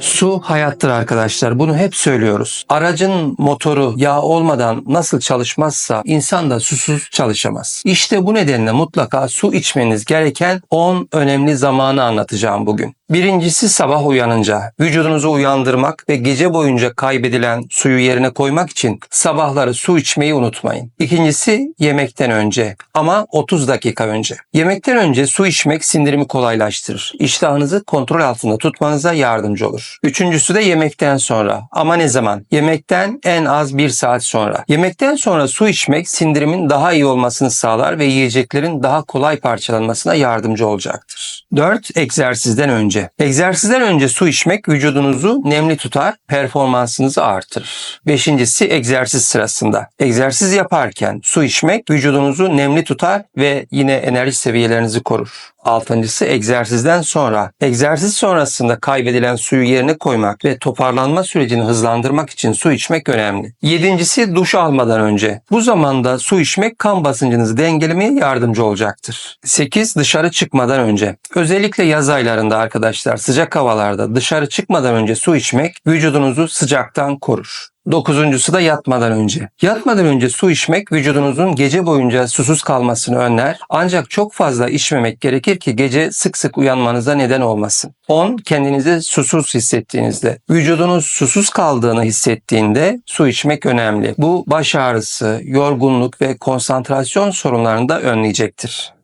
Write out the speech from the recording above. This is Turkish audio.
Su hayattır arkadaşlar. Bunu hep söylüyoruz. Aracın motoru yağ olmadan nasıl çalışmazsa insan da susuz çalışamaz. İşte bu nedenle mutlaka su içmeniz gereken 10 önemli zamanı anlatacağım bugün. Birincisi sabah uyanınca vücudunuzu uyandırmak ve gece boyunca kaybedilen suyu yerine koymak için sabahları su içmeyi unutmayın. İkincisi yemekten önce ama 30 dakika önce. Yemekten önce su içmek sindirimi kolaylaştırır. İştahınızı kontrol altında tutmanıza yardımcı olur. Üçüncüsü de yemekten sonra ama ne zaman? Yemekten en az bir saat sonra. Yemekten sonra su içmek sindirimin daha iyi olmasını sağlar ve yiyeceklerin daha kolay parçalanmasına yardımcı olacaktır. 4. Egzersizden önce. Egzersizden önce su içmek vücudunuzu nemli tutar, performansınızı artırır. Beşincisi egzersiz sırasında. Egzersiz yaparken su içmek vücudunuzu nemli tutar ve yine enerji seviyelerinizi korur. Altıncısı egzersizden sonra. Egzersiz sonrasında kaybedilen suyu yerine koymak ve toparlanma sürecini hızlandırmak için su içmek önemli. Yedincisi duş almadan önce. Bu zamanda su içmek kan basıncınızı dengelemeye yardımcı olacaktır. 8. Dışarı çıkmadan önce. Özellikle yaz aylarında arkadaşlar sıcak havalarda dışarı çıkmadan önce su içmek vücudunuzu sıcaktan korur. Dokuzuncusu da yatmadan önce. Yatmadan önce su içmek vücudunuzun gece boyunca susuz kalmasını önler. Ancak çok fazla içmemek gerekir ki gece sık sık uyanmanıza neden olmasın. 10. Kendinizi susuz hissettiğinizde. Vücudunuz susuz kaldığını hissettiğinde su içmek önemli. Bu baş ağrısı, yorgunluk ve konsantrasyon sorunlarını da önleyecektir.